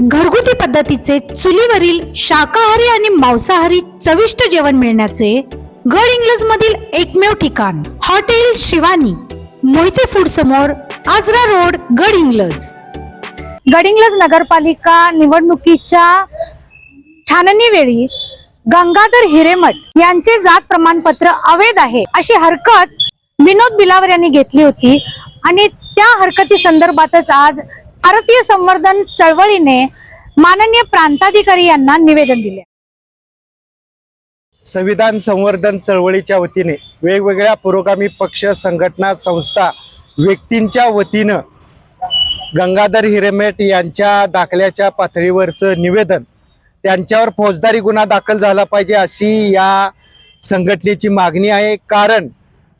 घरगुती पद्धतीचे चुलीवरील शाकाहारी आणि मांसाहारी चविष्ट जेवण मिळण्याचे गड इंग्लज मधील एकमेव ठिकाण हॉटेल शिवानी मोहिते फूड समोर आजरा रोड गड इंग्लज. गडिंग्लज नगरपालिका निवडणुकीच्या छाननी वेळी गंगाधर हिरेमठ यांचे जात प्रमाणपत्र अवैध आहे अशी हरकत विनोद बिलावर यांनी घेतली होती आणि त्या हरकती संदर्भातच आज भारतीय संवर्धन चळवळीने माननीय प्रांताधिकारी यांना निवेदन दिले. संविधान संवर्धन चळवळीच्या वतीने वेगवेगळ्या पुरोगामी पक्ष संघटना संस्था व्यक्तींच्या वतीनं गंगाधर हिरेमेट यांच्या दाखल्याच्या पातळीवरचं निवेदन त्यांच्यावर फौजदारी गुन्हा दाखल झाला पाहिजे अशी या संघटनेची मागणी आहे. कारण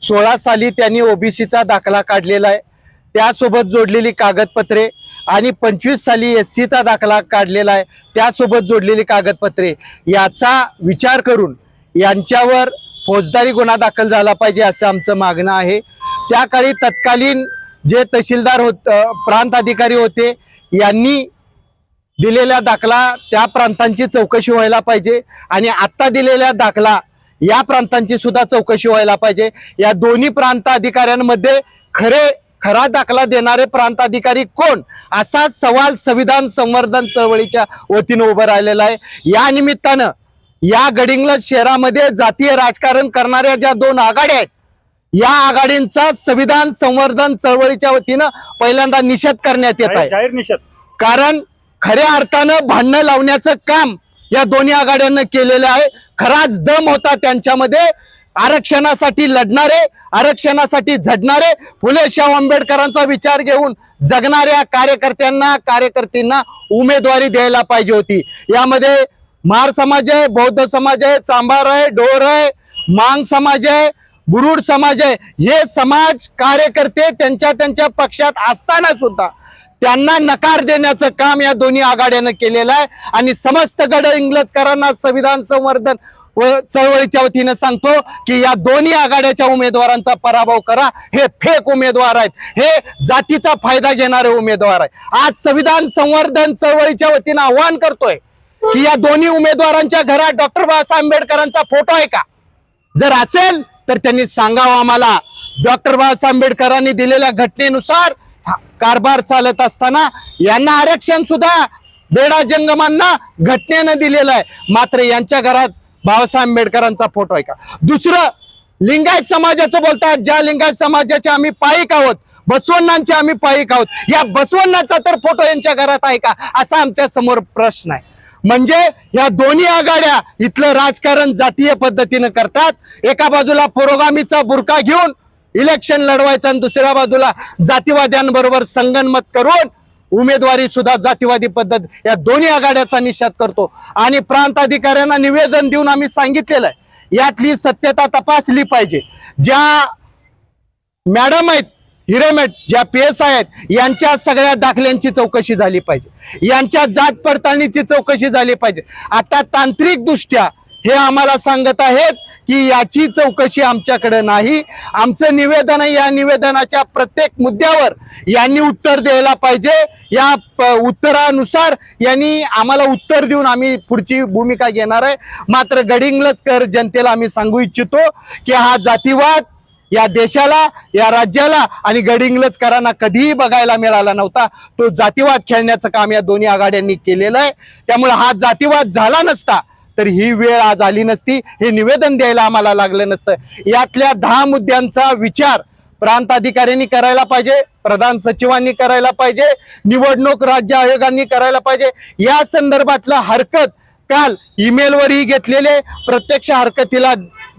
सोळा साली त्यांनी ओबीसीचा दाखला काढलेला आहे. त्यासोबत जोडलेली कागदपत्रे आणि पंचवीस साली एस सीचा दाखला काढलेला आहे. त्यासोबत जोडलेली कागदपत्रे. याचा विचार करून यांच्यावर फौजदारी गुन्हा दाखल झाला पाहिजे असं आमचं मागणं आहे. त्या काळी तत्कालीन जे तहसीलदार होत प्रांत अधिकारी होते यांनी दिलेला दाखला त्या प्रांतांची चौकशी व्हायला पाहिजे आणि आत्ता दिलेला दाखला या प्रांतांची सुद्धा चौकशी व्हायला पाहिजे. या दोन्ही प्रांत अधिकाऱ्यांमध्ये खरे खरा दाखला देणारे प्रांत अधिकारी कोण? असा सवाल संविधान संवर्धन चळवळीच्या वतीनं उभं राहिलेला आहे. या निमित्तानं या गडिंग्लज शहरामध्ये जातीय राजकारण करणाऱ्या ज्या दोन आघाड्या आहेत या आघाडींचा संविधान संवर्धन चळवळीच्या वतीनं पहिल्यांदा निषेध करण्यात येत आहे. जाहीर निषेध. कारण खऱ्या अर्थानं भांडणं लावण्याचं काम या दोन्ही आघाड्यांना केलेलं आहे. खराच दम होता त्यांच्यामध्ये. आरक्षणासाठी लढणारे आरक्षणासाठी झडणारे फुले शाहू आंबेडकरांचा विचार घेऊन जगणाऱ्या कार्यकर्त्यांना कार्यकर्त्यांना उमेदवारी द्यायला पाहिजे होती. यामध्ये महार समाज आहे बौद्ध समाज आहे चांभार आहे डोर आहे मांग समाज आहे बुरुड समाज आहे. हे समाज कार्यकर्ते त्यांच्या त्यांच्या पक्षात असताना सुद्धा त्यांना नकार देण्याचं काम या दोन्ही आघाड्यानं केलेलं आहे. आणि समस्त गड इंग्लजकरांना संविधान संवर्धन व चळवळीच्या वतीनं सांगतो की या दोन्ही आघाड्याच्या उमेदवारांचा पराभव करा. हे फेक उमेदवार आहेत. हे जातीचा फायदा घेणारे उमेदवार आहे आज संविधान संवर्धन चळवळीच्या वतीनं आव्हान करतोय की या दोन्ही उमेदवारांच्या घरात डॉक्टर बाबासाहेब आंबेडकरांचा फोटो आहे का? जर असेल तर त्यांनी सांगावं आम्हाला. डॉक्टर बाबासाहेब आंबेडकरांनी दिलेल्या घटनेनुसार हा कारभार चालत असताना यांना आरक्षण सुद्धा बेडा जंगमांना घटनेनं दिलेलं आहे. मात्र यांच्या घरात बाबासाहेब आंबेडकरांचा फोटो आहे का? दुसरं लिंगायत समाजाचं बोलतात. ज्या लिंगायत समाजाचे आम्ही पायिक आहोत बसवण्णांचे आम्ही पायिक आहोत या बसवण्णाचा तर फोटो यांच्या घरात आहे का? असा आमच्यासमोर प्रश्न आहे. म्हणजे या दोन्ही आघाड्या इथलं राजकारण जातीय पद्धतीनं करतात. एका बाजूला पुरोगामीचा बुरका घेऊन इलेक्शन लढवायचं आणि दुसऱ्या बाजूला जातीवाद्यांबरोबर संगनमत करून उमेदवारी सुद्धा जातीवादी पद्धत या दोन्ही आघाड्याचा निषेध करतो. आणि प्रांताधिकाऱ्यांना निवेदन देऊन आम्ही सांगितलेलं आहे. यातली सत्यता तपासली पाहिजे. ज्या मॅडम आहेत हिरेमेट ज्या पी एस आय आहेत यांच्या सगळ्या दाखल्यांची चौकशी झाली पाहिजे. यांच्या जात पडताळणीची चौकशी झाली पाहिजे. आता तांत्रिकदृष्ट्या हे आम्हाला सांगत आहेत की याची चौकशी आमच्याकडे नाही. आमचं निवेदन या निवेदनाच्या प्रत्येक मुद्द्यावर यांनी उत्तर द्यायला पाहिजे. या प- उत्तरानुसार यांनी आम्हाला उत्तर देऊन आम्ही पुढची भूमिका घेणार आहे. मात्र गडिंग्लजकर जनतेला आम्ही सांगू इच्छितो की हा जातीवाद या देशाला या राज्याला आणि गडिंगलजकरांना कधीही बघायला मिळाला नव्हता. तो जातीवाद खेळण्याचं काम या दोन्ही आघाड्यांनी केलेलं आहे. त्यामुळे हा जातीवाद झाला नसता तर ही वेळ आज आली नसती हे निवेदन द्यायला आम्हाला लागलं नसतं. यातल्या दहा मुद्द्यांचा विचार प्रांत अधिकाऱ्यांनी करायला पाहिजे प्रधान सचिवांनी करायला पाहिजे निवडणूक राज्य आयोगांनी करायला पाहिजे. या संदर्भातलं हरकत काल ईमेलवरही घेतलेले प्रत्यक्ष हरकतीला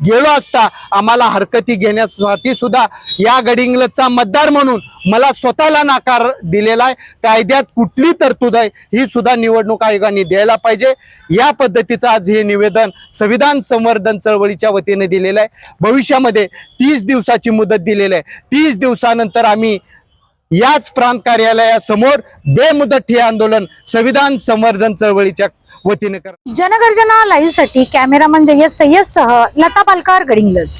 गेलो असता आम्हाला हरकती घेण्यासाठी सुद्धा या गडिंगलचा मतदार म्हणून मला स्वतःला नाकार दिलेला आहे. कायद्यात कुठली तरतूद आहे ही सुद्धा निवडणूक आयोगाने द्यायला पाहिजे. या पद्धतीचं आज हे निवेदन संविधान संवर्धन चळवळीच्या वतीने दिलेलं आहे. भविष्यामध्ये तीस दिवसाची मुदत दिलेली आहे. तीस दिवसानंतर आम्ही याच प्रांत कार्यालयासमोर बेमुदत ठे आंदोलन संविधान संवर्धन चळवळीच्या वतीने जनगर्जना लाईव्हसाठी कॅमेरामन जय्यद सय्यद सह लता पालकार गडिंगलज.